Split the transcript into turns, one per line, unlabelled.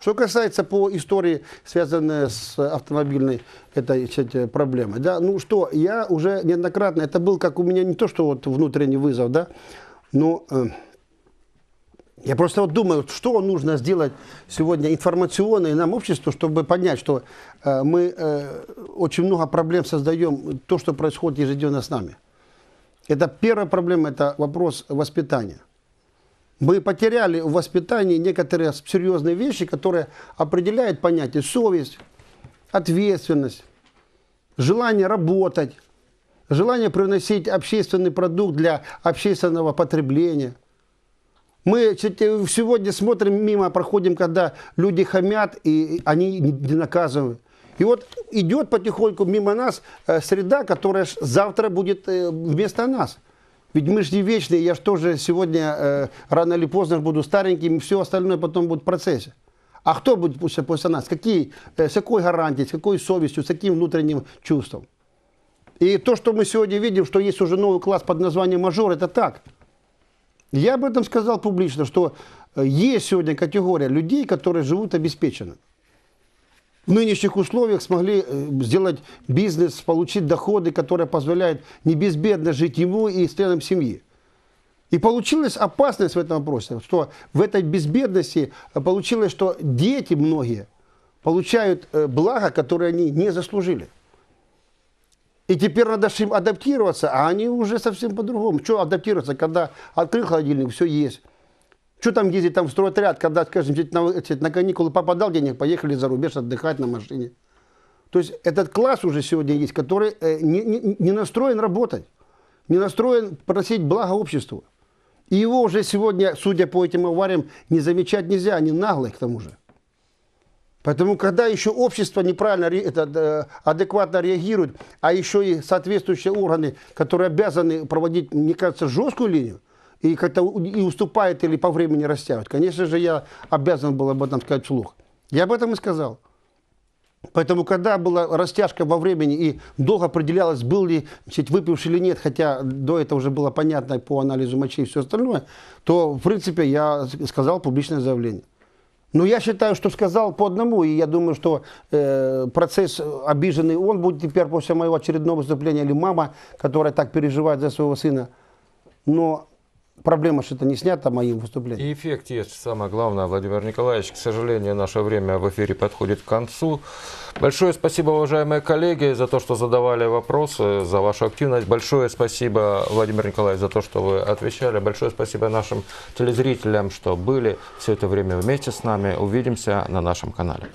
Что касается по истории, связанной с автомобильной этой кстати, проблемой, да, ну что, я уже неоднократно, это был как у меня не то, что вот внутренний вызов, да, но э, я просто вот думаю, что нужно сделать сегодня информационно и нам обществу, чтобы понять, что э, мы э, очень много проблем создаем, то, что происходит ежедневно с нами. Это первая проблема, это вопрос воспитания. Мы потеряли в воспитании некоторые серьезные вещи, которые определяют понятие совесть, ответственность, желание работать, желание приносить общественный продукт для общественного потребления. Мы сегодня смотрим мимо, проходим, когда люди хамят, и они не наказывают. И вот идет потихоньку мимо нас э, среда, которая завтра будет э, вместо нас. Ведь мы же не вечные, я же тоже сегодня э, рано или поздно буду стареньким, все остальное потом будет в процессе. А кто будет после, после нас? Какие, с какой гарантией, с какой совестью, с каким внутренним чувством? И то, что мы сегодня видим, что есть уже новый класс под названием мажор, это так. Я об этом сказал публично, что есть сегодня категория людей, которые живут обеспеченно в нынешних условиях смогли э, сделать бизнес, получить доходы, которые позволяют не безбедно жить ему и членам семьи. И получилась опасность в этом вопросе, что в этой безбедности э, получилось, что дети многие получают э, благо, которые они не заслужили. И теперь надо им адаптироваться, а они уже совсем по-другому. Что адаптироваться, когда открыл холодильник, все есть. Что там ездить там в стройотряд, когда, скажем, на, на каникулы попадал денег, поехали за рубеж отдыхать на машине. То есть этот класс уже сегодня есть, который э, не, не, не настроен работать, не настроен просить благо обществу. И его уже сегодня, судя по этим авариям, не замечать нельзя, они наглые к тому же. Поэтому, когда еще общество неправильно, это, э, адекватно реагирует, а еще и соответствующие органы, которые обязаны проводить, мне кажется, жесткую линию, и как-то и уступает или по времени растягивает. Конечно же, я обязан был об этом сказать вслух. Я об этом и сказал. Поэтому, когда была растяжка во времени и долго определялось, был ли значит, выпивший или нет, хотя до этого уже было понятно по анализу мочи и все остальное, то, в принципе, я сказал публичное заявление. Но я считаю, что сказал по одному, и я думаю, что э, процесс обиженный он будет теперь после моего очередного выступления, или мама, которая так переживает за своего сына. Но проблема что-то не снята моим выступлением.
И эффект есть. Самое главное, Владимир Николаевич, к сожалению, наше время в эфире подходит к концу. Большое спасибо, уважаемые коллеги, за то, что задавали вопросы, за вашу активность. Большое спасибо, Владимир Николаевич, за то, что вы отвечали. Большое спасибо нашим телезрителям, что были все это время вместе с нами. Увидимся на нашем канале.